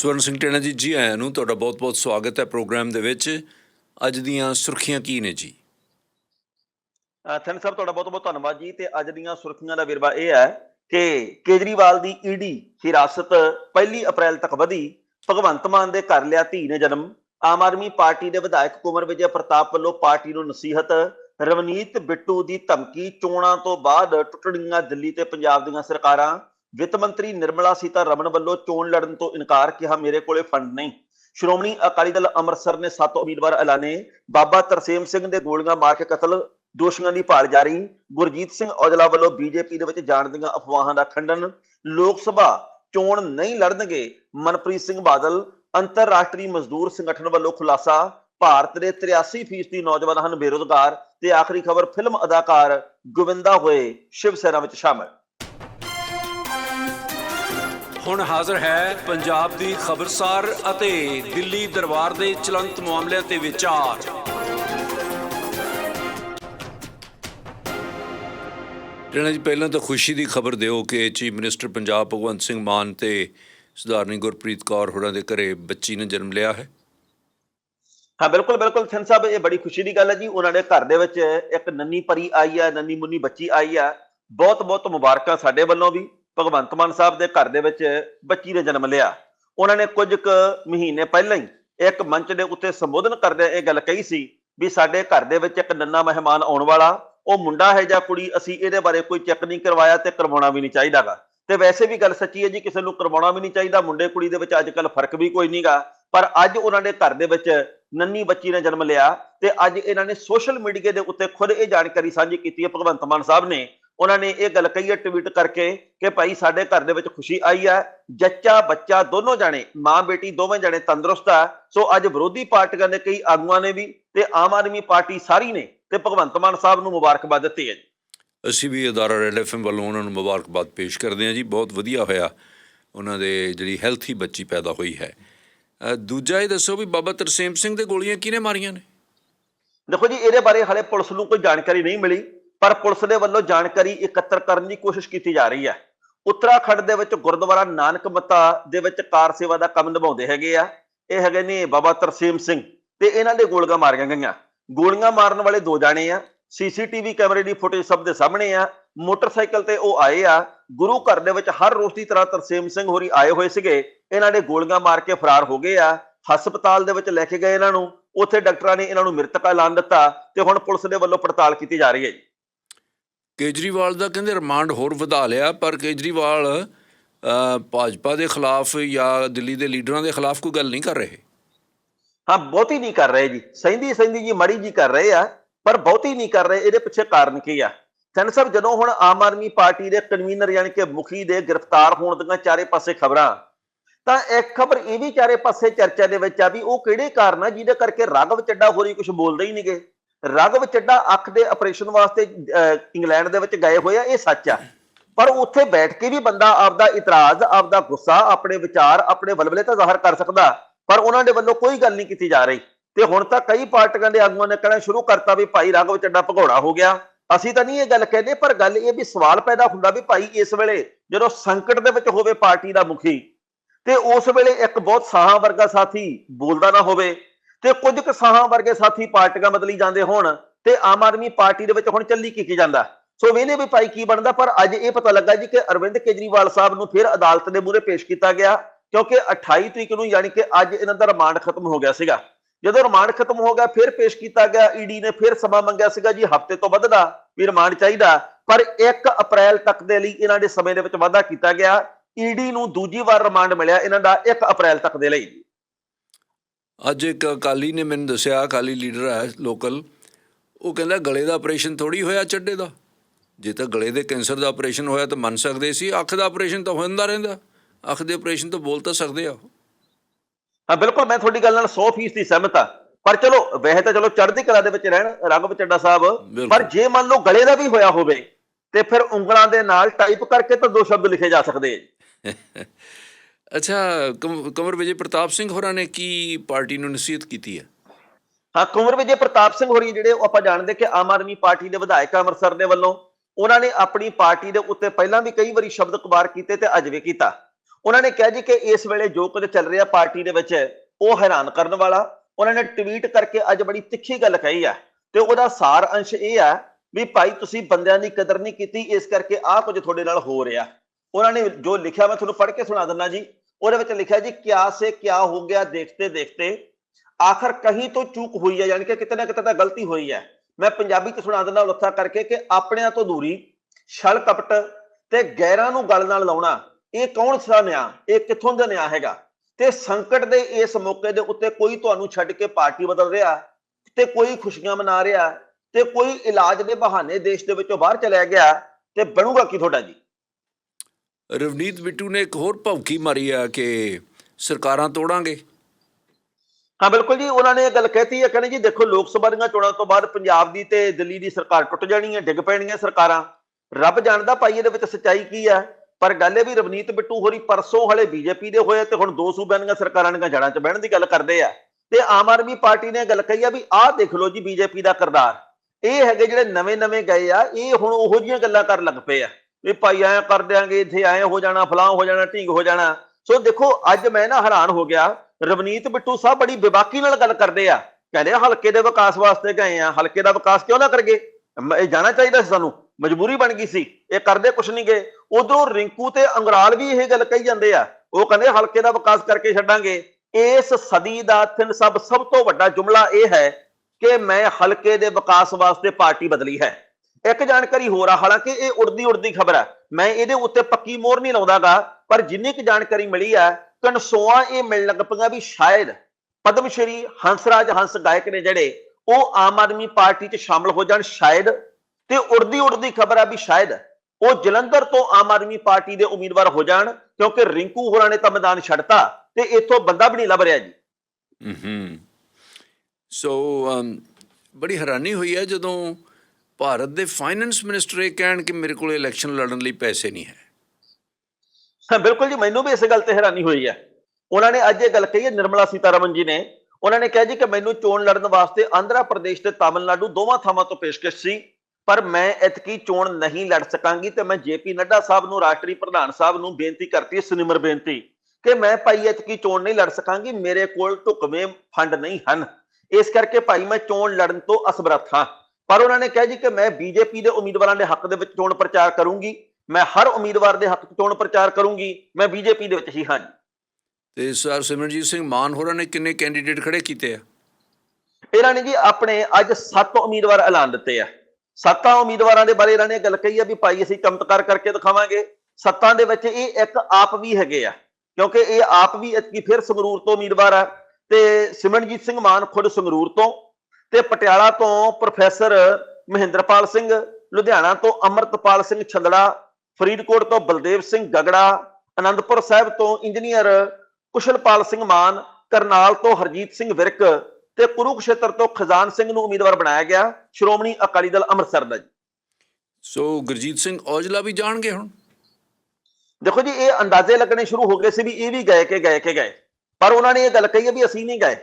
ਸਵਰਨ ਸਿੰਘ ਟੇਣਾ ਜੀ ਜੀ ਆਇਆਂ ਨੂੰ ਤੁਹਾਡਾ ਬਹੁਤ-ਬਹੁਤ ਸਵਾਗਤ ਹੈ ਪ੍ਰੋਗਰਾਮ ਦੇ ਵਿੱਚ। ਅੱਜ ਦੀਆਂ ਸੁਰਖੀਆਂ ਕੀ ਨੇ ਜੀ? ਥਨ ਸਾਹਿਬ, ਤੁਹਾਡਾ ਬਹੁਤ ਬਹੁਤ ਧੰਨਵਾਦ ਜੀ ਤੇ ਅੱਜ ਦੀਆਂ ਸੁਰਖੀਆਂ ਦਾ ਵਿਰਵਾ ਇਹ ਹੈ ਕਿ ਕੇਜਰੀਵਾਲ ਦੀ ਈਡੀ ਹਿਰਾਸਤ 1 ਅਪ੍ਰੈਲ ਤੱਕ ਵਧੀ। ਭਗਵੰਤ ਮਾਨ ਦੇ ਘਰ ਲਿਆ ਧੀ ਨੇ ਜਨਮ। ਆਮ ਆਦਮੀ ਪਾਰਟੀ ਦੇ ਵਿਧਾਇਕ ਕੁਮਰ ਵਿਜੇ ਪ੍ਰਤਾਪ ਵੱਲੋਂ ਪਾਰਟੀ ਨੂੰ ਨਸੀਹਤ। ਰਵਨੀਤ ਬਿੱਟੂ ਦੀ ਧਮਕੀ ਚੋਣਾਂ ਤੋਂ ਬਾਅਦ ਟੁੱਟਣੀਆਂ ਦਿੱਲੀ ਤੇ ਪੰਜਾਬ ਦੀਆਂ ਸਰਕਾਰਾਂ। ਵਿੱਤ ਮੰਤਰੀ ਨਿਰਮਲਾ ਸੀਤਾ ਰਮਨ ਵੱਲੋਂ ਚੋਣ ਲੜਨ ਤੋਂ ਇਨਕਾਰ ਕਿਹਾ, ਮੇਰੇ ਕੋਲੇ ਫੰਡ ਨਹੀਂ। ਸ਼੍ਰੋਮਣੀ ਅਕਾਲੀ ਦਲ ਅੰਮ੍ਰਿਤਸਰ ਨੇ ਸੱਤ ਉਮੀਦਵਾਰ ਐਲਾਨੇ। ਬਾਬਾ ਤਰਸੇਮ ਸਿੰਘ ਦੇ ਗੋਲੀਆਂ ਮਾਰ ਕੇ ਕਤਲ, ਦੋਸ਼ੀਆਂ ਦੀ ਭਾਲ ਜਾਰੀ। ਗੁਰਜੀਤ ਸਿੰਘ ਔਜਲਾ ਵੱਲੋਂ ਬੀਜੇਪੀ ਦੇ ਵਿੱਚ ਜਾਣ ਦੀਆਂ ਅਫਵਾਹਾਂ ਦਾ ਖੰਡਨ। ਲੋਕ ਸਭਾ ਚੋਣ ਨਹੀਂ ਲੜਨਗੇ, ਮਨਪ੍ਰੀਤ ਸਿੰਘ ਬਾਦਲ, ਅੰਤਰਰਾਸ਼ਟਰੀ ਮਜ਼ਦੂਰ ਸੰਗਠਨ ਵੱਲੋਂ ਖੁਲਾਸਾ। ਭਾਰਤ ਦੇ 83% ਨੌਜਵਾਨ ਹਨ ਬੇਰੁਜ਼ਗਾਰ। ਤੇ ਆਖਰੀ ਖਬਰ, ਫਿਲਮ ਅਦਾਕਾਰ ਗੋਵਿੰਦਾ ਹੋਏ ਸ਼ਿਵ ਸੈਨਾ ਵਿੱਚ ਸ਼ਾਮਲ। ਹੁਣ ਹਾਜ਼ਰ ਹੈ ਪੰਜਾਬ ਦੀ ਖਬਰਸਾਰ ਅਤੇ ਦਿੱਲੀ ਦਰਬਾਰ ਦੇ ਚਲੰਤ ਮਾਮਲਿਆਂ ਤੇ ਵਿਚਾਰ। ਟੇਣਾ ਜੀ ਪਹਿਲਾਂ ਤਾਂ ਖੁਸ਼ੀ ਦੀ ਖਬਰ ਦਿਓ ਕਿ ਚੀਫ ਮਿਨਿਸਟਰ ਪੰਜਾਬ ਭਗਵੰਤ ਸਿੰਘ ਮਾਨ ਤੇ ਸੁਧਾਰਨੀ ਗੁਰਪ੍ਰੀਤ ਕੌਰ ਹੋਰਾਂ ਦੇ ਘਰੇ ਬੱਚੀ ਨੇ ਜਨਮ ਲਿਆ ਹੈ। ਹਾਂ ਬਿਲਕੁਲ ਬਿਲਕੁਲ ਥਨ ਸਾਹਿਬ ਇਹ ਬੜੀ ਖੁਸ਼ੀ ਦੀ ਗੱਲ ਹੈ ਜੀ। ਉਹਨਾਂ ਦੇ ਘਰ ਦੇ ਵਿੱਚ ਇੱਕ ਨੰਨੀ ਪਰੀ ਆਈ ਹੈ ਨੰਨੀ ਮੁੰਨੀ ਬੱਚੀ ਆਈ ਹੈ ਬਹੁਤ ਬਹੁਤ ਮੁਬਾਰਕਾਂ ਸਾਡੇ ਵੱਲੋਂ ਵੀ। ਭਗਵੰਤ ਮਾਨ ਸਾਹਿਬ ਦੇ ਘਰ ਦੇ ਵਿੱਚ ਬੱਚੀ ਨੇ ਜਨਮ ਲਿਆ। ਉਹਨਾਂ ਨੇ ਕੁਝ ਕੁ ਮਹੀਨੇ ਪਹਿਲਾਂ ਹੀ ਇੱਕ ਮੰਚ ਦੇ ਉੱਤੇ ਸੰਬੋਧਨ ਕਰਦੇ ਇਹ ਗੱਲ ਕਹੀ ਸੀ ਵੀ ਸਾਡੇ ਘਰ ਦੇ ਵਿੱਚ ਇੱਕ ਨੰਨਾ ਮਹਿਮਾਨ ਆਉਣ ਵਾਲਾ, ਉਹ ਮੁੰਡਾ ਹੈ ਜਾਂ ਕੁੜੀ, ਅਸੀਂ ਇਹਦੇ ਬਾਰੇ ਕੋਈ ਚੈੱਕ ਨਹੀਂ ਕਰਵਾਇਆ ਤੇ ਕਰਵਾਉਣਾ ਵੀ ਨਹੀਂ ਚਾਹੀਦਾਗਾ। ਤੇ ਵੈਸੇ ਵੀ ਗੱਲ ਸੱਚੀ ਹੈ ਜੀ, ਕਿਸੇ ਨੂੰ ਕਰਵਾਉਣਾ ਵੀ ਨਹੀਂ ਚਾਹੀਦਾ, ਮੁੰਡੇ ਕੁੜੀ ਦੇ ਵਿੱਚ ਅੱਜ ਕੱਲ ਫ਼ਰਕ ਵੀ ਕੋਈ ਨਹੀਂਗਾ। ਪਰ ਅੱਜ ਉਹਨਾਂ ਦੇ ਘਰ ਦੇ ਵਿੱਚ ਨੰਨੀ ਬੱਚੀ ਨੇ ਜਨਮ ਲਿਆ ਤੇ ਅੱਜ ਇਹਨਾਂ ਨੇ ਸੋਸ਼ਲ ਮੀਡੀਆ ਦੇ ਉੱਤੇ ਖੁਦ ਇਹ ਜਾਣਕਾਰੀ ਸਾਂਝੀ ਕੀਤੀ ਹੈ, ਭਗਵੰਤ ਮਾਨ ਸਾਹਿਬ ਨੇ। ਉਹਨਾਂ ਨੇ ਇਹ ਗੱਲ ਕਹੀ ਹੈ ਟਵੀਟ ਕਰਕੇ ਕਿ ਭਾਈ ਸਾਡੇ ਘਰ ਦੇ ਵਿੱਚ ਖੁਸ਼ੀ ਆਈ ਹੈ ਜੱਚਾ ਬੱਚਾ ਦੋਨੋਂ ਜਾਣੇ ਮਾਂ ਬੇਟੀ ਦੋਵੇਂ ਜਾਣੇ ਤੰਦਰੁਸਤ ਆ। ਸੋ ਅੱਜ ਵਿਰੋਧੀ ਪਾਰਟੀਆਂ ਦੇ ਕਈ ਆਗੂਆਂ ਨੇ ਵੀ ਤੇ ਆਮ ਆਦਮੀ ਪਾਰਟੀ ਸਾਰੀ ਨੇ ਤੇ ਭਗਵੰਤ ਮਾਨ ਸਾਹਿਬ ਨੂੰ ਮੁਬਾਰਕਬਾਦ ਦਿੱਤੀ ਹੈ ਅਸੀਂ ਵੀ ਅਦਾਰਾ ਰੈਡ ਐਫਐਮ ਵੱਲੋਂ ਉਹਨਾਂ ਨੂੰ ਮੁਬਾਰਕਬਾਦ ਪੇਸ਼ ਕਰਦੇ ਹਾਂ ਜੀ। ਬਹੁਤ ਵਧੀਆ ਹੋਇਆ ਉਹਨਾਂ ਦੇ ਜਿਹੜੀ ਹੈਲਥੀ ਬੱਚੀ ਪੈਦਾ ਹੋਈ ਹੈ। ਦੂਜਾ ਇਹ ਦੱਸੋ ਵੀ ਬਾਬਾ ਤਰਸੇਮ ਸਿੰਘ ਦੇ ਗੋਲੀਆਂ ਕਿਹਨੇ ਮਾਰੀਆਂ ਨੇ? ਦੇਖੋ ਜੀ ਇਹਦੇ ਬਾਰੇ ਹਾਲੇ ਪੁਲਿਸ ਨੂੰ ਕੋਈ ਜਾਣਕਾਰੀ ਨਹੀਂ ਮਿਲੀ। ਪਰ ਪੁਲਿਸ ਦੇ ਵੱਲੋਂ ਜਾਣਕਾਰੀ ਇਕੱਤਰ ਕਰਨ ਦੀ ਕੋਸ਼ਿਸ਼ ਕੀਤੀ ਜਾ ਰਹੀ ਹੈ। ਉੱਤਰਾਖੰਡ ਦੇ ਵਿੱਚ ਗੁਰਦੁਆਰਾ ਨਾਨਕ ਮੱਤਾ ਦੇ ਵਿੱਚ ਕਾਰ ਸੇਵਾ ਦਾ ਕੰਮ ਨਿਭਾਉਂਦੇ ਹੈਗੇ ਆ। ਇਹ ਹੈਗੇ ਨੇ ਬਾਬਾ ਤਰਸੇਮ ਸਿੰਘ ਤੇ ਇਹਨਾਂ ਦੇ ਗੋਲੀਆਂ ਮਾਰੀਆਂ ਗਈਆਂ। ਗੋਲੀਆਂ ਮਾਰਨ ਵਾਲੇ ਦੋ ਜਾਣੇ ਆ। ਸੀਸੀਟੀਵੀ ਕੈਮਰੇ ਦੀ ਫੁਟੇਜ ਸਭ ਦੇ ਸਾਹਮਣੇ ਆ। ਮੋਟਰਸਾਈਕਲ ਤੇ ਉਹ ਆਏ ਆ। ਗੁਰੂ ਘਰ ਦੇ ਵਿੱਚ ਹਰ ਰੋਜ਼ ਦੀ ਤਰ੍ਹਾਂ ਤਰਸੇਮ ਸਿੰਘ ਹੋਰੀ ਆਏ ਹੋਏ ਸੀਗੇ। ਇਹਨਾਂ ਨੇ ਗੋਲੀਆਂ ਮਾਰ ਕੇ ਫਰਾਰ ਹੋ ਗਏ ਆ। ਹਸਪਤਾਲ ਦੇ ਵਿੱਚ ਲੈ ਕੇ ਗਏ ਇਹਨਾਂ ਨੂੰ। ਉੱਥੇ ਡਾਕਟਰਾਂ ਨੇ ਇਹਨਾਂ ਨੂੰ ਮ੍ਰਿਤਕ ਐਲਾਨ ਦਿੱਤਾ ਤੇ ਹੁਣ ਪੁਲਿਸ ਦੇ ਵੱਲੋਂ ਪੜਤਾਲ ਕੀਤੀ ਜਾ ਰਹੀ ਹੈ ਜੀ। ਕੇਜਰੀਵਾਲ ਦਾ ਕਹਿੰਦੇ ਰਿਮਾਂਡ ਹੋਰ ਵਧਾ ਲਿਆ, ਪਰ ਕੇਜਰੀਵਾਲ ਭਾਜਪਾ ਦੇ ਖਿਲਾਫ ਜਾਂ ਦਿੱਲੀ ਦੇ ਲੀਡਰਾਂ ਦੇ ਖਿਲਾਫ ਕੋਈ ਗੱਲ ਨਹੀਂ ਕਰ ਰਹੇ। ਹਾਂ, ਬਹੁਤੀ ਨਹੀਂ ਕਰ ਰਹੇ ਜੀ। ਸਹਿੰਦੀ ਸਹਿੰਦੀ ਜੀ ਮੜੀ ਜੀ ਕਰ ਰਹੇ ਆ, ਪਰ ਬਹੁਤੀ ਨਹੀਂ ਕਰ ਰਹੇ। ਇਹਦੇ ਪਿੱਛੇ ਕਾਰਨ ਕੀ ਆ? ਸੈਨ ਸਾਹਿਬ, ਜਦੋਂ ਹੁਣ ਆਮ ਆਦਮੀ ਪਾਰਟੀ ਦੇ ਕਨਵੀਨਰ ਯਾਨੀ ਕਿ ਮੁਖੀ ਦੇ ਗ੍ਰਿਫਤਾਰ ਹੋਣ ਦੀਆਂ ਚਾਰੇ ਪਾਸੇ ਖਬਰਾਂ, ਤਾਂ ਇੱਕ ਖਬਰ ਇਹ ਵੀ ਚਾਰੇ ਪਾਸੇ ਚਰਚਾ ਦੇ ਵਿੱਚ ਆ ਵੀ ਉਹ ਕਿਹੜੇ ਕਾਰਨ ਆ ਜਿਹਦੇ ਕਰਕੇ ਰਾਘਵ ਚੱਡਾ ਹੋਰੀ ਕੁਝ ਬੋਲਦੇ ਹੀ ਨਹੀਂਗੇ ਰਾਘਵ ਚੱਡਾ ਅੱਖ ਦੇ ਆਪਰੇਸ਼ਨ ਵਾਸਤੇ ਇੰਗਲੈਂਡ ਦੇ ਵਿੱਚ ਗਏ ਹੋਏ ਆ, ਇਹ ਸੱਚ ਆ। ਪਰ ਉੱਥੇ ਬੈਠ ਕੇ ਵੀ ਬੰਦਾ ਆਪਦਾ ਇਤਰਾਜ਼, ਆਪਦਾ ਗੁੱਸਾ, ਆਪਣੇ ਵਿਚਾਰ, ਆਪਣੇ ਵਲਵਲੇ ਤਾਂ ਜ਼ਾਹਰ ਕਰ ਸਕਦਾ, ਪਰ ਉਹਨਾਂ ਦੇ ਵੱਲੋਂ ਕੋਈ ਗੱਲ ਨਹੀਂ ਕੀਤੀ ਜਾ ਰਹੀ। ਤੇ ਹੁਣ ਤਾਂ ਕਈ ਪਾਰਟੀਆਂ ਦੇ ਆਗੂਆਂ ਨੇ ਕਹਿਣਾ ਸ਼ੁਰੂ ਕਰਤਾ ਵੀ ਭਾਈ ਰਾਘਵ ਚੱਡਾ ਭਗੌੜਾ ਹੋ ਗਿਆ। ਅਸੀਂ ਤਾਂ ਨਹੀਂ ਇਹ ਗੱਲ ਕਹਿੰਦੇ, ਪਰ ਗੱਲ ਇਹ ਵੀ ਸਵਾਲ ਪੈਦਾ ਹੁੰਦਾ ਵੀ ਭਾਈ ਇਸ ਵੇਲੇ ਜਦੋਂ ਸੰਕਟ ਦੇ ਵਿੱਚ ਹੋਵੇ ਪਾਰਟੀ ਦਾ ਮੁਖੀ, ਤੇ ਉਸ ਵੇਲੇ ਇੱਕ ਬਹੁਤ ਸਾਹਾਂ ਵਰਗਾ ਸਾਥੀ ਬੋਲਦਾ ਨਾ ਹੋਵੇ। ਤੇ ਕੁਝ ਕੁ ਸਾਹਾਂ ਵਰਗੇ ਸਾਥੀ ਪਾਰਟੀਆਂ ਬਦਲੀ ਜਾਂਦੇ ਹੋਣ ਤੇ ਆਮ ਆਦਮੀ ਪਾਰਟੀ ਦੇ ਵਿੱਚ ਹੁਣ ਚੱਲੀ ਕੀ ਕੀ ਜਾਂਦਾ। ਸੋ ਵੇਲੇ ਵੀ ਭਾਈ ਕੀ ਬਣਦਾ, ਪਰ ਅੱਜ ਇਹ ਪਤਾ ਲੱਗਾ ਜੀ ਕਿ ਅਰਵਿੰਦ ਕੇਜਰੀਵਾਲ ਸਾਹਿਬ ਨੂੰ ਫਿਰ ਅਦਾਲਤ ਦੇ ਮੂਹਰੇ ਪੇਸ਼ ਕੀਤਾ ਗਿਆ, ਕਿਉਂਕਿ 28 ਤਰੀਕ ਨੂੰ ਯਾਨੀ ਕਿ ਅੱਜ ਇਹਨਾਂ ਦਾ ਰਿਮਾਂਡ ਖਤਮ ਹੋ ਗਿਆ ਸੀਗਾ। ਜਦੋਂ ਰਿਮਾਂਡ ਖਤਮ ਹੋ ਗਿਆ, ਫਿਰ ਪੇਸ਼ ਕੀਤਾ ਗਿਆ, ਈਡੀ ਨੇ ਫਿਰ ਸਮਾਂ ਮੰਗਿਆ ਸੀਗਾ ਜੀ ਹਫ਼ਤੇ ਤੋਂ ਵੱਧ ਦਾ ਵੀ ਰਿਮਾਂਡ ਚਾਹੀਦਾ, ਪਰ 1 ਅਪ੍ਰੈਲ ਤੱਕ ਦੇ ਲਈ ਇਹਨਾਂ ਦੇ ਸਮੇਂ ਦੇ ਵਿੱਚ ਵਾਧਾ ਕੀਤਾ ਗਿਆ। ਈਡੀ ਨੂੰ ਦੂਜੀ ਵਾਰ ਰਿਮਾਂਡ ਮਿਲਿਆ ਇਹਨਾਂ ਦਾ 1 ਅਪ੍ਰੈਲ ਤੱਕ ਦੇ ਲਈ। ਅੱਜ ਇੱਕ ਅਕਾਲੀ ਨੇ ਮੈਨੂੰ ਦੱਸਿਆ ਅਕਾਲੀ ਲੀਡਰ ਹੈ ਲੋਕਲ ਉਹ ਕਹਿੰਦਾ ਗਲੇ ਦਾ ਆਪਰੇਸ਼ਨ ਥੋੜੀ ਹੋਇਆ ਚੱਡੇ ਦਾ ਜੇ ਤਾਂ ਗਲੇ ਦੇ ਕੈਂਸਰ ਦਾ ਆਪਰੇਸ਼ਨ ਹੋਇਆ ਤਾਂ ਮੰਨ ਸਕਦੇ ਸੀ ਅੱਖ ਦਾ ਆਪਰੇਸ਼ਨ ਤਾਂ ਹੁੰਦਾ ਰਹਿੰਦਾ ਅੱਖ ਦੇ ਆਪਰੇਸ਼ਨ ਤੋਂ ਬੋਲ ਤਾਂ ਸਕਦੇ ਆ। ਹਾਂ ਬਿਲਕੁਲ ਮੈਂ ਤੁਹਾਡੀ ਗੱਲ ਨਾਲ 100% ਦੀ ਸਹਿਮਤ ਹਾਂ ਪਰ ਚਲੋ ਵੈਸੇ ਤਾਂ ਚਲੋ ਚੜ੍ਹਦੀ ਕਲਾ ਦੇ ਵਿੱਚ ਰਹਿਣ ਰੰਗ ਚੱਡਾ ਸਾਹਿਬ। ਪਰ ਜੇ ਮੰਨ ਲਓ ਗਲੇ ਦਾ ਵੀ ਹੋਇਆ ਹੋਵੇ ਤੇ ਫਿਰ ਉਂਗਲਾਂ ਦੇ ਨਾਲ ਟਾਈਪ ਕਰਕੇ ਤਾਂ ਦੋ ਸ਼ਬਦ ਲਿਖੇ ਜਾ ਸਕਦੇ ਆ। ਅੱਛਾ, ਕਮ- ਕੰਵਰ ਵਿਜੇ ਪ੍ਰਤਾਪ ਸਿੰਘ ਹੋਰਾਂ ਨੇ ਕੀ ਪਾਰਟੀ ਨੂੰ ਨਸੀਹਤ ਕੀਤੀ ਹੈ? ਹਾਂ ਕੁੰਵਰ ਵਿਜੇ ਪ੍ਰਤਾਪ ਸਿੰਘ ਹੋਰੀ ਜਿਹੜੇ ਉਹ ਆਪਾਂ ਜਾਣਦੇ ਕਿ ਆਮ ਆਦਮੀ ਪਾਰਟੀ ਦੇ ਵਿਧਾਇਕ ਆ ਅੰਮ੍ਰਿਤਸਰ ਦੇ ਵੱਲੋਂ। ਉਹਨਾਂ ਨੇ ਆਪਣੀ ਪਾਰਟੀ ਦੇ ਉੱਤੇ ਪਹਿਲਾਂ ਵੀ ਕਈ ਵਾਰੀ ਸ਼ਬਦ ਕੁਮਾਰ ਕੀਤੇ ਤੇ ਅੱਜ ਵੀ ਕੀਤਾ। ਉਹਨਾਂ ਨੇ ਕਿਹਾ ਜੀ ਕਿ ਇਸ ਵੇਲੇ ਜੋ ਕੁਝ ਚੱਲ ਰਿਹਾ ਪਾਰਟੀ ਦੇ ਵਿੱਚ, ਉਹ ਹੈਰਾਨ ਕਰਨ ਵਾਲਾ। ਉਹਨਾਂ ਨੇ ਟਵੀਟ ਕਰਕੇ ਅੱਜ ਬੜੀ ਤਿੱਖੀ ਗੱਲ ਕਹੀ ਆ। ਤੇ ਉਹਦਾ ਸਾਰ ਅੰਸ਼ ਇਹ ਆ ਵੀ ਭਾਈ ਤੁਸੀਂ ਬੰਦਿਆਂ ਦੀ ਕਦਰ ਨਹੀਂ ਕੀਤੀ, ਇਸ ਕਰਕੇ ਆਹ ਕੁਝ ਤੁਹਾਡੇ ਨਾਲ ਹੋ ਰਿਹਾ। ਉਹਨਾਂ ਨੇ ਜੋ ਲਿਖਿਆ ਮੈਂ ਤੁਹਾਨੂੰ ਪੜ੍ਹ ਕੇ ਸੁਣਾ ਦਿੰਦਾ ਜੀ। ਉਹਦੇ ਵਿੱਚ ਲਿਖਿਆ ਜੀ, ਕਿਆ ਸੇ ਕਿਆ ਹੋ ਗਿਆ ਦੇਖਤੇ ਦੇਖਤੇ। ਆਖਰ ਕहीं ਤੋਂ ਚੂਕ ਹੋਈ ਹੈ, ਯਾਨੀ ਕਿ ਕਿਤੇ ਨਾ ਕਿਤੇ ਤਾਂ ਗਲਤੀ ਹੋਈ ਹੈ। ਮੈਂ ਪੰਜਾਬੀ ਚ ਸੁਣਾ ਦਿੰਦਾ ਲੱਥਾ ਕਰਕੇ ਕਿ ਆਪਣਿਆਂ ਤੋਂ ਦੂਰੀ, ਛਲ ਕਪਟ ਤੇ ਗੈਰਾਂ ਨੂੰ ਗਲ ਨਾਲ ਲਾਉਣਾ, ਇਹ ਕੌਣ ਸਾ ਨਿਆਂ? ਇਹ ਕਿੱਥੋਂ ਦਾ ਨਿਆਂ ਹੈਗਾ? ਤੇ ਸੰਕਟ ਦੇ ਇਸ ਮੌਕੇ ਦੇ ਉੱਤੇ ਕੋਈ ਤੁਹਾਨੂੰ ਛੱਡ ਕੇ ਪਾਰਟੀ ਬਦਲ ਰਿਹਾ, ਤੇ ਕੋਈ ਖੁਸ਼ੀਆਂ ਮਨਾ ਰਿਹਾ, ਤੇ ਕੋਈ ਇਲਾਜ ਦੇ ਬਹਾਨੇ ਦੇਸ਼ ਦੇ ਵਿੱਚੋਂ ਬਾਹਰ ਚਲਿਆ ਗਿਆ, ਤੇ ਬਣੂਗਾ ਕੀ ਤੁਹਾਡਾ ਜੀ? ਰਵਨੀਤ ਬਿੱਟੂ ਨੇ ਇੱਕ ਹੋਰ ਭੌਕੀ ਮਾਰੀ ਆ ਕਿ ਸਰਕਾਰਾਂ ਤੋੜਾਂਗੇ। ਹਾਂ, ਬਿਲਕੁਲ ਜੀ, ਉਹਨਾਂ ਨੇ ਇਹ ਗੱਲ ਕਹਿਤੀ ਹੈ ਕਹਿੰਦੇ ਜੀ, ਦੇਖੋ, ਲੋਕ ਸਭਾ ਦੀਆਂ ਚੋਣਾਂ ਤੋਂ ਬਾਅਦ ਪੰਜਾਬ ਦੀ ਤੇ ਦਿੱਲੀ ਦੀ ਸਰਕਾਰ ਟੁੱਟ ਜਾਣੀ ਹੈ ਡਿੱਗ ਪੈਣੀਆਂ ਸਰਕਾਰਾਂ। ਰੱਬ ਜਾਣਦਾ ਭਾਈ ਇਹਦੇ ਵਿੱਚ ਸੱਚਾਈ ਕੀ ਹੈ ਪਰ ਗੱਲ ਇਹ ਵੀ ਰਵਨੀਤ ਬਿੱਟੂ ਹੋਰੀ ਪਰਸੋਂ ਹਲੇ ਬੀਜੇਪੀ ਦੇ ਹੋਏ ਤੇ ਹੁਣ ਦੋ ਸੂਬਿਆਂ ਦੀਆਂ ਸਰਕਾਰਾਂ ਦੀਆਂ ਜੜਾਂ 'ਚ ਬਹਿਣ ਦੀ ਗੱਲ ਕਰਦੇ ਆ। ਤੇ ਆਮ ਆਦਮੀ ਪਾਰਟੀ ਨੇ ਗੱਲ ਕਹੀ ਆ ਵੀ ਆਹ ਦੇਖ ਲਓ ਜੀ ਬੀਜੇਪੀ ਦਾ ਕਰਦਾਰ। ਇਹ ਹੈਗੇ ਜਿਹੜੇ ਨਵੇਂ-ਨਵੇਂ ਗਏ ਆ, ਇਹ ਹੁਣ ਉਹੋ ਜਿਹੀਆਂ ਗੱਲਾਂ ਕਰਨ ਲੱਗ ਪਏ ਆ। ਵੀ ਭਾਈ ਐਂ ਕਰ ਦਿਆਂਗੇ, ਇੱਥੇ ਐਂ ਹੋ ਜਾਣਾ ਫਲਾਂ ਹੋ ਜਾਣਾ, ਢੀਂਗ ਹੋ ਜਾਣਾ। ਸੋ ਦੇਖੋ, ਅੱਜ ਮੈਂ ਨਾ ਹੈਰਾਨ ਹੋ ਗਿਆ, ਰਵਨੀਤ ਬਿੱਟੂ ਸਾਹਿਬ ਬੜੀ ਬੇਬਾਕੀ ਨਾਲ ਗੱਲ ਕਰਦੇ ਆ। ਕਹਿੰਦੇ ਹਲਕੇ ਦੇ ਵਿਕਾਸ ਵਾਸਤੇ ਗਏ ਆ, ਹਲਕੇ ਦਾ ਵਿਕਾਸ ਕਿਉਂ ਨਾ ਕਰਗੇ ਮ- ਇਹ ਜਾਣਾ ਚਾਹੀਦਾ ਸੀ ਸਾਨੂੰ, ਮਜਬੂਰੀ ਬਣ ਗਈ ਸੀ, ਇਹ ਕਰਦੇ ਕੁਛ ਨਹੀਂ ਗਏ। ਉਧਰੋਂ ਰਿੰਕੂ ਤੇ ਅੰਗਰਾਲ ਵੀ ਇਹ ਗੱਲ ਕਹੀ ਜਾਂਦੇ ਆ, ਉਹ ਕਹਿੰਦੇ, ਹਲਕੇ ਦਾ ਵਿਕਾਸ ਕਰਕੇ ਛੱਡਾਂਗੇ। ਇਸ ਸਦੀ ਦਾ ਥਿਨ ਸਭ ਸਭ ਤੋਂ ਵੱਡਾ ਜੁਮਲਾ ਇਹ ਹੈ ਕਿ ਮੈਂ ਹਲਕੇ ਦੇ ਵਿਕਾਸ ਵਾਸਤੇ ਪਾਰਟੀ ਬਦਲੀ ਹੈ। ਇੱਕ ਜਾਣਕਾਰੀ ਹੋਰ ਆ, ਹਾਲਾਂਕਿ ਇਹ ਉੜਦੀ ਉੜਦੀ ਖਬਰ ਹੈ ਮੈਂ ਇਹਦੇ ਉੱਤੇ ਪੱਕੀ ਮੋਹਰ ਨਹੀਂ ਲਾਉਂਦਾਗਾ, ਪਰ ਜਿੰਨੀ ਕੁ ਜਾਣਕਾਰੀ ਮਿਲੀ ਹੈ ਕਨਸੋਆ ਇਹ ਮਿਲਣ ਲੱਗ ਪਈਆਂ ਵੀ ਸ਼ਾਇਦ ਪਦਮ ਸ਼੍ਰੀ ਹੰਸਰਾਜ ਹੰਸ ਗਾਇਕ ਨੇ ਜਿਹੜੇ ਉਹ ਆਮ ਆਦਮੀ ਪਾਰਟੀ 'ਚ ਸ਼ਾਮਲ ਹੋ ਜਾਣ ਸ਼ਾਇਦ ਤੇ ਉੜਦੀ ਉੜਦੀ ਖਬਰ ਆ ਵੀ ਸ਼ਾਇਦ ਉਹ ਜਲੰਧਰ ਤੋਂ ਆਮ ਆਦਮੀ ਪਾਰਟੀ ਦੇ ਉਮੀਦਵਾਰ ਹੋ ਜਾਣ, ਕਿਉਂਕਿ ਰਿੰਕੂ ਹੋਰਾਂ ਨੇ ਤਾਂ ਮੈਦਾਨ ਛੱਡਤਾ ਤੇ ਇੱਥੋਂ ਬੰਦਾ ਵੀ ਨਹੀਂ ਲੱਭ ਰਿਹਾ ਜੀ। ਹੂੰ ਸੋ ਬੜੀ ਹੈਰਾਨੀ ਹੋਈ ਹੈ ਜਦੋਂ ਭਾਰਤ ਦੇ ਫਾਈਨੈਂਸ ਮਿਨਿਸਟਰ ਇਹ ਕਹਿਣ ਕਿ ਮੇਰੇ ਕੋਲ ਇਲੈਕਸ਼ਨ ਲੜਨ ਲਈ ਪੈਸੇ ਨਹੀਂ ਹੈ। ਹਾਂ, ਬਿਲਕੁਲ ਜੀ, ਮੈਨੂੰ ਵੀ ਇਸ ਗੱਲ ਤੇ ਹੈਰਾਨੀ ਹੋਈ ਹੈ। ਉਹਨਾਂ ਨੇ ਅੱਜ ਇਹ ਗੱਲ ਕਹੀ ਹੈ, ਨਿਰਮਲਾ ਸੀਤਾਰਮਨ ਜੀ ਨੇ। ਉਹਨਾਂ ਨੇ ਕਿਹਾ ਜੀ ਕਿ ਮੈਨੂੰ ਚੋਣ ਲੜਨ ਵਾਸਤੇ ਆਂਧਰਾ ਪ੍ਰਦੇਸ਼ ਤੇ ਤਾਮਿਲਨਾਡੂ ਦੋਵਾਂ ਥਾਵਾਂ ਤੋਂ ਪੇਸ਼ਕਸ਼ ਸੀ, ਪਰ ਮੈਂ ਇਤਕੀ ਚੋਣ ਨਹੀਂ ਲੜ ਸਕਾਂਗੀ ਤੇ ਮੈਂ ਜੇਪੀ ਨੱਡਾ ਸਾਹਿਬ ਨੂੰ, ਰਾਸ਼ਟਰੀ ਪ੍ਰਧਾਨ ਸਾਹਿਬ ਨੂੰ ਬੇਨਤੀ ਕਰਤੀ ਹੈ ਸੁਨਿਮਰ ਬੇਨਤੀ, ਕਿ ਮੈਂ ਭਾਈ ਇਤਕੀ ਚੋਣ ਨਹੀਂ ਲੜ ਸਕਾਂਗੀ, ਮੇਰੇ ਕੋਲ ਢੁਕਵੇਂ ਫੰਡ ਨਹੀਂ ਹਨ। ਇਸ ਕਰਕੇ ਭਾਈ ਮੈਂ ਚੋਣ ਲੜਨ ਤੋਂ ਅਸਮਰੱਥ ਹਾਂ। ਪਰ ਉਹਨਾਂ ਨੇ ਕਿਹਾ ਜੀ ਕਿ ਮੈਂ ਬੀਜੇਪੀ ਦੇ ਉਮੀਦਵਾਰਾਂ ਦੇ ਹੱਕ ਦੇ ਵਿੱਚ ਚੋਣ ਪ੍ਰਚਾਰ ਕਰੂੰਗੀ ਮੈਂ ਹਰ ਉਮੀਦਵਾਰ ਦੇ ਹੱਕ ਚੋਣ ਪ੍ਰਚਾਰ ਕਰੂੰਗੀ ਮੈਂ ਬੀਜੇਪੀ ਦੇ ਵਿੱਚ ਹੀ ਹਾਂ ਜੀ। ਤੇ ਸਰ ਸਿਮਰਨਜੀਤ ਸਿੰਘ ਮਾਨ ਹੋਰਾਂ ਨੇ ਕਿੰਨੇ ਕੈਂਡੀਡੇਟ ਖੜੇ ਕੀਤੇ ਆ? ਇਹਨਾਂ ਨੇ ਜੀ ਆਪਣੇ ਅੱਜ ਸੱਤ ਉਮੀਦਵਾਰ ਐਲਾਨ ਦਿੱਤੇ ਆ। ਸੱਤਾਂ ਉਮੀਦਵਾਰਾਂ ਦੇ ਬਾਰੇ ਇਹਨਾਂ ਨੇ ਗੱਲ ਕਹੀ ਆ ਵੀ ਭਾਈ ਅਸੀਂ ਚਮਤਕਾਰ ਕਰਕੇ ਦਿਖਾਵਾਂਗੇ। ਸੱਤਾਂ ਦੇ ਵਿੱਚ ਇਹ ਇੱਕ ਆਪ ਵੀ ਹੈਗੇ ਆ ਕਿਉਂਕਿ ਇਹ ਆਪ ਵੀ ਇਤਕੀ ਫਿਰ ਸੰਗਰੂਰ ਤੋਂ ਉਮੀਦਵਾਰ ਆ। ਤੇ ਸਿਮਰਨਜੀਤ ਸਿੰਘ ਮਾਨ ਖੁਦ ਸੰਗਰੂਰ ਤੋਂ। ਤੇ ਪਟਿਆਲਾ ਤੋਂ ਪ੍ਰੋਫੈਸਰ ਮਹਿੰਦਰਪਾਲ ਸਿੰਘ ਲੁਧਿਆਣਾ ਤੋਂ ਅਮਰਤਪਾਲ ਸਿੰਘ ਛੰਦੜਾ ਫਰੀਦਕੋਟ ਤੋਂ ਬਲਦੇਵ ਸਿੰਘ ਗਗੜਾ ਆਨੰਦਪੁਰ ਸਾਹਿਬ ਤੋਂ ਇੰਜੀਨੀਅਰ ਕੁਸ਼ਲਪਾਲ ਸਿੰਘ ਮਾਨ ਕਰਨਾਲ ਤੋਂ ਹਰਜੀਤ ਸਿੰਘ ਵਿਰਕ ਤੇ ਕੁਰੂਕਸ਼ੇਤਰ ਤੋਂ ਖਜ਼ਾਨ ਸਿੰਘ ਨੂੰ ਉਮੀਦਵਾਰ ਬਣਾਇਆ ਗਿਆ ਸ਼੍ਰੋਮਣੀ ਅਕਾਲੀ ਦਲ ਅੰਮ੍ਰਿਤਸਰ ਦਾ ਜੀ। ਸੋ ਗੁਰਜੀਤ ਸਿੰਘ ਔਜਲਾ ਵੀ ਜਾਣਗੇ ਹੁਣ? ਦੇਖੋ ਜੀ ਇਹ ਅੰਦਾਜ਼ੇ ਲੱਗਣੇ ਸ਼ੁਰੂ ਹੋ ਗਏ ਸੀ ਵੀ ਇਹ ਵੀ ਗਏ ਕਿ ਗਏ ਕਿ ਗਏ ਪਰ ਉਹਨਾਂ ਨੇ ਇਹ ਗੱਲ ਕਹੀ ਹੈ ਵੀ ਅਸੀਂ ਨਹੀਂ ਗਏ।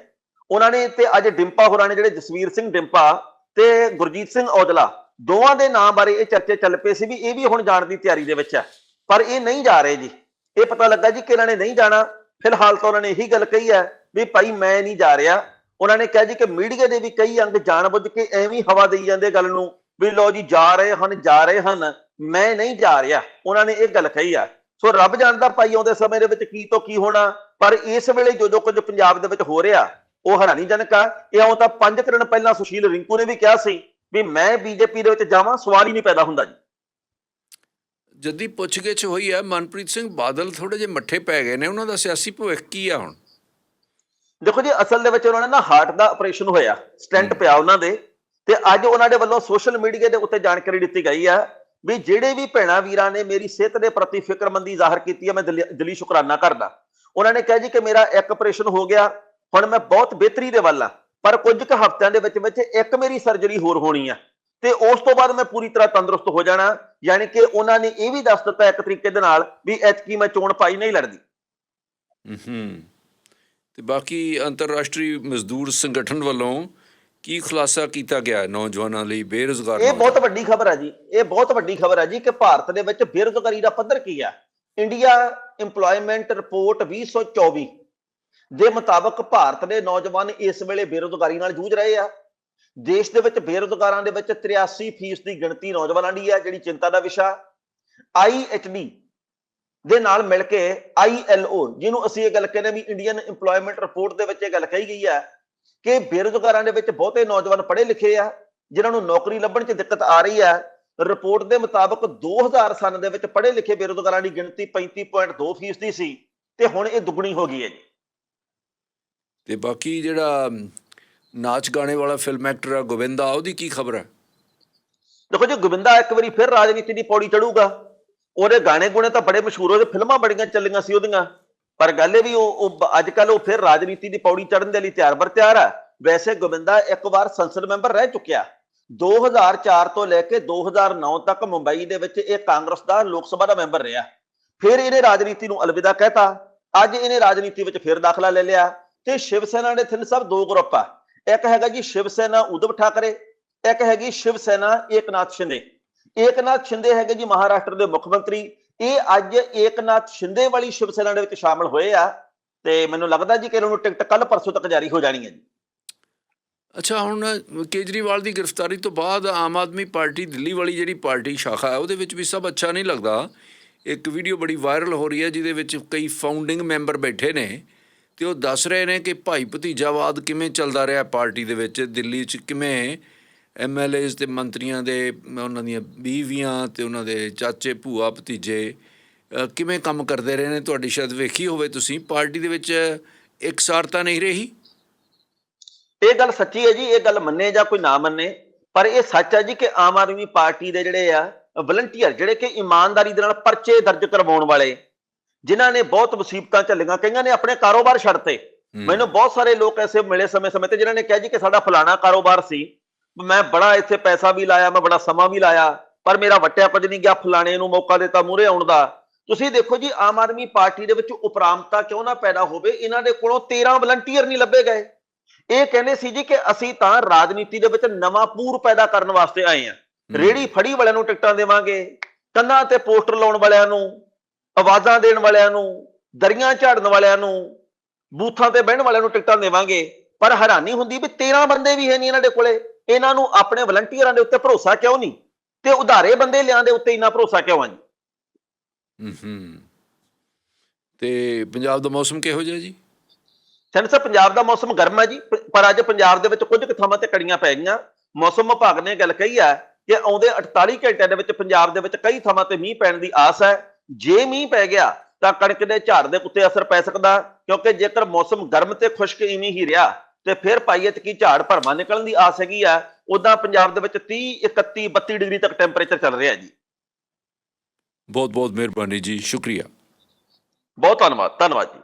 ਉਹਨਾਂ ਨੇ ਤੇ ਅੱਜ ਡਿੰਪਾ ਹੋਰਾਂ ਨੇ ਜਿਹੜੇ ਜਸਵੀਰ ਸਿੰਘ ਡਿੰਪਾ ਤੇ ਗੁਰਜੀਤ ਸਿੰਘ ਔਜਲਾ ਦੋਵਾਂ ਦੇ ਨਾਮ ਬਾਰੇ ਇਹ ਚਰਚੇ ਚੱਲ ਪਏ ਸੀ ਵੀ ਇਹ ਵੀ ਹੁਣ ਜਾਣ ਦੀ ਤਿਆਰੀ ਦੇ ਵਿੱਚ ਹੈ ਪਰ ਇਹ ਨਹੀਂ ਜਾ ਰਹੇ ਜੀ। ਇਹ ਪਤਾ ਲੱਗਾ ਜੀ ਕਿ ਇਹਨਾਂ ਨੇ ਨਹੀਂ ਜਾਣਾ। ਫਿਲਹਾਲ ਤਾਂ ਉਹਨਾਂ ਨੇ ਇਹੀ ਗੱਲ ਕਹੀ ਹੈ ਵੀ ਭਾਈ ਮੈਂ ਨਹੀਂ ਜਾ ਰਿਹਾ। ਉਹਨਾਂ ਨੇ ਕਿਹਾ ਜੀ ਕਿ ਮੀਡੀਆ ਦੇ ਵੀ ਕਈ ਅੰਗ ਜਾਣਬੁੱਝ ਕੇ ਐਵੇਂ ਹਵਾ ਦੇਈ ਜਾਂਦੇ ਗੱਲ ਨੂੰ ਵੀ ਲੋ ਜੀ ਜਾ ਰਹੇ ਹਨ, ਜਾ ਰਹੇ ਹਨ, ਮੈਂ ਨਹੀਂ ਜਾ ਰਿਹਾ। ਉਹਨਾਂ ਨੇ ਇਹ ਗੱਲ ਕਹੀ ਆ। ਸੋ ਰੱਬ ਜਾਣਦਾ ਭਾਈ ਆਉਂਦੇ ਸਮੇਂ ਦੇ ਵਿੱਚ ਕੀ ਤੋਂ ਕੀ ਹੋਣਾ। ਪਰ ਇਸ ਵੇਲੇ ਜੋ ਜੋ ਕੁਝ ਪੰਜਾਬ ਦੇ ਵਿੱਚ ਹੋ ਰਿਹਾ ਉਹ ਹੈਰਾਨੀਜਨਕ ਆ। ਇਹ ਆਉਂ ਤਾਂ ਪੰਜ ਕਰਨ ਪਹਿਲਾਂ ਸੁਸ਼ੀਲ ਰਿੰਕੂ ਨੇ ਵੀ ਕਿਹਾ ਸੀ ਵੀ ਮੈਂ ਬੀਜੇਪੀ ਦੇ ਵਿੱਚ ਜਾਵਾਂ ਸਵਾਲ ਹੀ ਨਹੀਂ ਪੈਦਾ ਹੁੰਦਾ ਜੀ। ਜਦੀ ਪੁੱਛਗਿੱਛ ਹੋਈ ਹੈ ਮਨਪ੍ਰੀਤ ਸਿੰਘ ਬਾਦਲ ਥੋੜੇ ਜਿਹੇ ਮੱਠੇ ਪੈ ਗਏ ਨੇ ਉਹਨਾਂ ਦਾ ਸਿਆਸੀ ਭਵਿੱਖ ਕੀ ਆ ਹੁਣ? ਦੇਖੋ ਜੀ ਅਸਲ ਦੇ ਵਿੱਚ ਉਹਨਾਂ ਨੇ ਨਾ ਹਾਰਟ ਦਾ ਆਪਰੇਸ਼ਨ ਹੋਇਆ ਸਟੈਂਟ ਪਿਆ ਉਹਨਾਂ ਦੇ ਤੇ ਅੱਜ ਉਹਨਾਂ ਦੇ ਵੱਲੋਂ ਸੋਸ਼ਲ ਮੀਡੀਆ ਦੇ ਉੱਤੇ ਜਾਣਕਾਰੀ ਦਿੱਤੀ ਗਈ ਹੈ ਵੀ ਜਿਹੜੇ ਵੀ ਭੈਣਾ ਵੀਰਾਂ ਨੇ ਮੇਰੀ ਸਿਹਤ ਦੇ ਪ੍ਰਤੀ ਫਿਕਰਮੰਦੀ ਜ਼ਾਹਰ ਕੀਤੀ ਹੈ ਮੈਂ ਦਿਲੀ ਸ਼ੁਕਰਾਨਾ ਕਰਦਾ। ਉਹਨਾਂ ਨੇ ਕਿਹਾ ਜੀ ਕਿ ਮੇਰਾ ਇੱਕ ਆਪਰੇਸ਼ਨ ਹੋ ਗਿਆ ਹੁਣ ਮੈਂ ਬਹੁਤ ਬਿਹਤਰੀ ਦੇ ਵੱਲ ਆ ਪਰ ਕੁਝ ਕੁ ਹਫ਼ਤਿਆਂ ਦੇ ਵਿੱਚ ਵਿੱਚ ਇੱਕ ਮੇਰੀ ਸਰਜਰੀ ਹੋਰ ਹੋਣੀ ਆ। ਤੇ ਉਸ ਤੋਂ ਬਾਅਦ ਮੈਂ ਪੂਰੀ ਤਰ੍ਹਾਂ ਤੰਦਰੁਸਤ ਹੋ ਜਾਣਾ ਯਾਨੀ ਕਿ ਉਹਨਾਂ ਨੇ ਇਹ ਵੀ ਦੱਸ ਦਿੱਤਾ ਇੱਕ ਤਰੀਕੇ ਦੇ ਨਾਲ ਵੀ ਐਤਕੀ ਮੈਂ ਚੋਣ ਪਾਈ ਨਹੀਂ ਲੜਦੀ। ਹੂੰ ਤੇ ਬਾਕੀ ਅੰਤਰਰਾਸ਼ਟਰੀ ਮਜ਼ਦੂਰ ਸੰਗਠਨ ਵੱਲੋਂ ਕੀ ਖੁਲਾਸਾ ਕੀਤਾ ਗਿਆ ਹੈ ਨੌਜਵਾਨਾਂ ਲਈ ਬੇਰੁਜ਼ਗਾਰ ਇਹ ਬਹੁਤ ਵੱਡੀ ਖਬਰ ਹੈ ਜੀ ਇਹ ਬਹੁਤ ਵੱਡੀ ਖਬਰ ਹੈ ਜੀ ਕਿ ਭਾਰਤ ਦੇ ਵਿੱਚ ਬੇਰੁਜ਼ਗਾਰੀ ਦਾ ਪੱਧਰ ਕੀ ਆ? ਇੰਡੀਆ EMPLOYMENT ਰਿਪੋਰਟ 2024 ਦੇ ਮੁਤਾਬਕ ਭਾਰਤ ਦੇ ਨੌਜਵਾਨ ਇਸ ਵੇਲੇ ਬੇਰੁਜ਼ਗਾਰੀ ਨਾਲ ਜੂਝ ਰਹੇ ਆ। ਦੇਸ਼ ਦੇ ਵਿੱਚ ਬੇਰੁਜ਼ਗਾਰਾਂ ਦੇ ਵਿੱਚ 83% ਦੀ ਗਿਣਤੀ ਨੌਜਵਾਨਾਂ ਦੀ ਹੈ, ਜਿਹੜੀ ਚਿੰਤਾ ਦਾ ਵਿਸ਼ਾ। IHD ਦੇ ਨਾਲ ਮਿਲ ਕੇ ILO ਜਿਹਨੂੰ ਅਸੀਂ ਇਹ ਗੱਲ ਕਹਿੰਦੇ ਵੀ ਇੰਡੀਅਨ EMPLOYMENT ਰਿਪੋਰਟ ਦੇ ਵਿੱਚ ਇਹ ਗੱਲ ਕਹੀ ਗਈ ਹੈ ਕਿ ਬੇਰੁਜ਼ਗਾਰਾਂ ਦੇ ਵਿੱਚ ਬਹੁਤੇ ਨੌਜਵਾਨ ਪੜ੍ਹੇ ਲਿਖੇ ਆ, ਜਿਨ੍ਹਾਂ ਨੂੰ ਨੌਕਰੀ ਲੱਭਣ 'ਚ ਦਿੱਕਤ ਆ ਰਹੀ ਹੈ। ਰਿਪੋਰਟ ਦੇ ਮੁਤਾਬਕ 2000 ਸਨ ਦੇ ਵਿੱਚ ਪੜ੍ਹੇ ਲਿਖੇ ਬੇਰੁਜ਼ਗਾਰਾਂ ਦੀ ਗਿਣਤੀ 35.2% ਦੀ ਸੀ ਤੇ ਹੁਣ ਇਹ ਦੁੱਗਣੀ ਹੋ ਗਈ ਹੈ ਜੀ। ਤੇ ਬਾਕੀ ਜਿਹੜਾ ਨਾਚ ਗਾਣੇ ਵਾਲਾ ਫਿਲਮ ਐਕਟਰ ਆ ਗੋਵਿੰਦਾ, ਉਹਦੀ ਕੀ ਖਬਰ ਹੈ? ਦੇਖੋ ਜੀ ਗੋਬਿੰਦਾ ਇੱਕ ਵਾਰੀ ਫਿਰ ਰਾਜਨੀਤੀ ਦੀ ਪੌੜੀ ਚੜੂਗਾ। ਉਹਦੇ ਗਾਣੇ ਗੁਣੇ ਤਾਂ ਬੜੇ ਮਸ਼ਹੂਰ ਹੋਏ ਫਿਲਮਾਂ ਬੜੀਆਂ ਚੱਲੀਆਂ ਸੀ ਉਹਦੀਆਂ। ਪਰ ਗੱਲ ਇਹ ਵੀ ਉਹ ਅੱਜ ਕੱਲ ਉਹ ਫਿਰ ਰਾਜਨੀਤੀ ਦੀ ਪੌੜੀ ਚੜਨ ਦੇ ਲਈ ਤਿਆਰ ਬਰ ਤਿਆਰ ਹੈ ਵੈਸੇ ਗੋਬਿੰਦਾ ਇੱਕ ਵਾਰ ਸੰਸਦ ਮੈਂਬਰ ਰਹਿ ਚੁੱਕਿਆ। 2004 ਤੋਂ ਲੈ ਕੇ 2009 ਤੱਕ ਮੁੰਬਈ ਦੇ ਵਿੱਚ ਇਹ ਕਾਂਗਰਸ ਦਾ ਲੋਕ ਸਭਾ ਦਾ ਮੈਂਬਰ ਰਿਹਾ। ਫਿਰ ਇਹਨੇ ਰਾਜਨੀਤੀ ਨੂੰ ਅਲਵਿਦਾ ਕਹਿਤਾ। ਅੱਜ ਇਹਨੇ ਰਾਜਨੀਤੀ ਵਿੱਚ ਫਿਰ ਦਾਖਲਾ ਲੈ ਲਿਆ। ਤੇ ਸ਼ਿਵ ਸੈਨਾ ਦੇ ਤਿੰਨ ਸਭ ਦੋ ਗਰੁੱਪ ਆ। ਇੱਕ ਹੈਗਾ ਜੀ ਸ਼ਿਵ ਸੈਨਾ ਉਧਵ ਠਾਕਰੇ, ਇੱਕ ਹੈਗੀ ਸ਼ਿਵ ਸੈਨਾ ਏਕਨਾਥ ਸ਼ਿੰਦੇ। ਏਕਨਾਥ ਸ਼ਿੰਦੇ ਹੈਗੇ ਜੀ ਮਹਾਰਾਸ਼ਟਰ ਦੇ ਮੁੱਖ ਮੰਤਰੀ। ਇਹ ਅੱਜ ਏਕਨਾਥ ਸ਼ਿੰਦੇ ਵਾਲੀ ਸ਼ਿਵ ਸੈਨਾ ਦੇ ਵਿੱਚ ਸ਼ਾਮਲ ਹੋਏ ਆ ਤੇ ਮੈਨੂੰ ਲੱਗਦਾ ਜੀ ਕਿ ਇਹਨਾਂ ਨੂੰ ਟਿਕਟ ਕੱਲ ਪਰਸੋਂ ਤੱਕ ਜਾਰੀ ਹੋ ਜਾਣੀ ਹੈ ਜੀ। ਅੱਛਾ, ਹੁਣ ਕੇਜਰੀਵਾਲ ਦੀ ਗ੍ਰਿਫਤਾਰੀ ਤੋਂ ਬਾਅਦ ਆਮ ਆਦਮੀ ਪਾਰਟੀ ਦਿੱਲੀ ਵਾਲੀ ਜਿਹੜੀ ਪਾਰਟੀ ਸ਼ਾਖਾ ਹੈ, ਉਹਦੇ ਵਿੱਚ ਵੀ ਸਭ ਅੱਛਾ ਨਹੀਂ ਲੱਗਦਾ। ਇੱਕ ਵੀਡੀਓ ਬੜੀ ਵਾਇਰਲ ਹੋ ਰਹੀ ਹੈ, ਜਿਹਦੇ ਵਿੱਚ ਕਈ ਫਾਊਂਡਿੰਗ ਮੈਂਬਰ ਬੈਠੇ ਨੇ। ਤੇ ਉਹ ਦੱਸ ਰਹੇ ਨੇ ਕਿ ਭਾਈ ਭਤੀਜਾਵਾਦ ਕਿਵੇਂ ਚੱਲਦਾ ਰਿਹਾ ਪਾਰਟੀ ਦੇ ਵਿੱਚ? ਦਿੱਲੀ 'ਚ ਕਿਵੇਂ ਐਮਐਲਏਜ਼ ਤੇ ਮੰਤਰੀਆਂ ਦੇ, ਉਹਨਾਂ ਦੀਆਂ ਬੀਵੀਆਂ ਤੇ ਉਹਨਾਂ ਦੇ ਚਾਚੇ, ਭੂਆ, ਭਤੀਜੇ ਕਿਵੇਂ ਕੰਮ ਕਰਦੇ ਰਹੇ ਨੇ? ਤੁਹਾਡੀ ਸ਼ਾਇਦ ਵੇਖੀ ਹੋਵੇ ਤੁਸੀਂ, ਪਾਰਟੀ ਦੇ ਵਿੱਚ ਇਕਸਾਰਤਾ ਨਹੀਂ ਰਹੀ? ਇਹ ਗੱਲ ਸੱਚੀ ਹੈ ਜੀ, ਇਹ ਗੱਲ ਮੰਨੇ ਜਾਂ ਕੋਈ ਨਾ ਮੰਨੇ, ਪਰ ਇਹ ਸੱਚ ਹੈ ਜੀ ਕਿ ਆਮ ਆਦਮੀ ਪਾਰਟੀ ਦੇ ਜਿਹੜੇ ਆ ਵਲੰਟੀਅਰ ਜਿਹੜੇ ਕਿ ਇਮਾਨਦਾਰੀ ਦੇ ਨਾਲ ਪਰਚੇ ਦਰਜ ਕਰਵਾਉਣ ਵਾਲੇ ਜਿਨ੍ਹਾਂ ਨੇ ਬਹੁਤ ਮੁਸੀਬਤਾਂ ਝੱਲੀਆਂ ਕਈਆਂ ਨੇ ਆਪਣੇ ਕਾਰੋਬਾਰ ਛੱਡਤੇ। ਮੈਨੂੰ ਬਹੁਤ ਸਾਰੇ ਲੋਕ ਐਸੇ ਮਿਲੇ ਸਮੇਂ-ਸਮੇਂ ਤੇ ਜਿਨ੍ਹਾਂ ਨੇ ਕਿਹਾ ਜੀ ਕਿ ਸਾਡਾ ਫਲਾਣਾ ਕਾਰੋਬਾਰ ਸੀ। ਮੈਂ ਬੜਾ ਇੱਥੇ ਪੈਸਾ ਵੀ ਲਾਇਆ ਮੈਂ ਬੜਾ ਸਮਾਂ ਵੀ ਲਾਇਆ ਪਰ ਮੇਰਾ ਵਟਿਆ ਕੁਝ ਨਹੀਂ ਗਿਆ ਫਲਾਣੇ ਨੂੰ ਮੌਕਾ ਦਿੱਤਾ ਮੂਰੇ ਆਉਣ ਦਾ। ਤੁਸੀਂ ਦੇਖੋ ਜੀ ਆਮ ਆਦਮੀ ਪਾਰਟੀ ਦੇ ਵਿੱਚ ਉਪਰਾਮਤਾ ਕਿਉਂ ਨਾ ਪੈਦਾ ਹੋਵੇ? ਇਹਨਾਂ ਦੇ ਕੋਲੋਂ 13 ਵਲੰਟੀਅਰ ਨਹੀਂ ਲੱਭੇ ਗਏ। ਇਹ ਕਹਿੰਦੇ ਸੀ ਜੀ ਕਿ ਅਸੀਂ ਤਾਂ ਰਾਜਨੀਤੀ ਦੇ ਵਿੱਚ ਨਵਾਂ ਪੂਰ ਪੈਦਾ ਕਰਨ ਵਾਸਤੇ ਆਏ ਆ ਰੇੜੀ ਫੜੀ ਵਾਲਿਆਂ ਨੂੰ ਟਿਕਟਾਂ ਦੇਵਾਂਗੇ ਕੰਨਾਂ ਤੇ ਪੋਸਟਰ ਲਾਉਣ ਵਾਲਿਆਂ ਨੂੰ। ਆਵਾਜ਼ਾਂ ਦੇਣ ਵਾਲਿਆਂ ਨੂੰ ਦਰੀਆਂ ਝਾੜਨ ਵਾਲਿਆਂ ਨੂੰ ਬੂਥਾਂ ਤੇ ਬਹਿਣ ਵਾਲਿਆਂ ਨੂੰ ਟਿਕਟਾਂ ਦੇਵਾਂਗੇ। ਪਰ ਹੈਰਾਨੀ ਹੁੰਦੀ ਵੀ 13 ਬੰਦੇ ਵੀ ਹੈ ਨਹੀਂ ਇਹਨਾਂ ਦੇ ਕੋਲੇ। ਇਹਨਾਂ ਨੂੰ ਆਪਣੇ ਵਲੰਟੀਅਰਾਂ ਦੇ ਉੱਤੇ ਭਰੋਸਾ ਕਿਉਂ ਨਹੀਂ? ਤੇ ਉਧਾਰੇ ਬੰਦੇ ਲਿਆਂ ਦੇ ਉੱਤੇ ਇੰਨਾ ਭਰੋਸਾ ਕਿਉਂ ਆ ਜੀ? ਹੂੰ ਤੇ ਪੰਜਾਬ ਦਾ ਮੌਸਮ ਕਿਹੋ ਜਿਹਾ ਜੀ? ਸੈਂਟਰ ਸਾਹਿਬ ਪੰਜਾਬ ਦਾ ਮੌਸਮ ਗਰਮ ਹੈ ਜੀ। ਪਰ ਅੱਜ ਪੰਜਾਬ ਦੇ ਵਿੱਚ ਕੁਝ ਕੁ ਥਾਵਾਂ ਤੇ ਕੜੀਆਂ ਪੈ ਗਈਆਂ। ਮੌਸਮ ਵਿਭਾਗ ਨੇ ਗੱਲ ਕਹੀ ਹੈ ਕਿ ਆਉਂਦੇ 48 ਘੰਟਿਆਂ ਦੇ ਵਿੱਚ ਪੰਜਾਬ ਦੇ ਵਿੱਚ ਕਈ ਥਾਵਾਂ ਤੇ ਮੀਂਹ ਪੈਣ ਦੀ ਆਸ ਹੈ। ਜੇ ਮੀਂਹ ਪੈ ਗਿਆ ਤਾਂ ਕਣਕ ਦੇ ਝਾੜ ਦੇ ਉੱਤੇ ਅਸਰ ਪੈ ਸਕਦਾ ਕਿਉਂਕਿ ਜੇਕਰ ਮੌਸਮ ਗਰਮ ਤੇ ਖੁਸ਼ਕ ਇਵੇਂ ਹੀ ਰਿਹਾ ਤੇ ਫਿਰ ਪਾਈਏ ਕੀ ਝਾੜ ਭਰਮਾ ਨਿਕਲਣ ਦੀ ਆਸ ਹੈਗੀ ਆ ਉਦਾਂ ਪੰਜਾਬ ਦੇ ਵਿੱਚ 30 31 32 ਡਿਗਰੀ ਤੱਕ ਟੈਂਪਰੇਚਰ ਚੱਲ ਰਿਹਾ ਜੀ। ਬਹੁਤ ਬਹੁਤ ਮਿਹਰਬਾਨੀ ਜੀ ਸ਼ੁਕਰੀਆ। ਬਹੁਤ ਧੰਨਵਾਦ ਧੰਨਵਾਦ ਜੀ।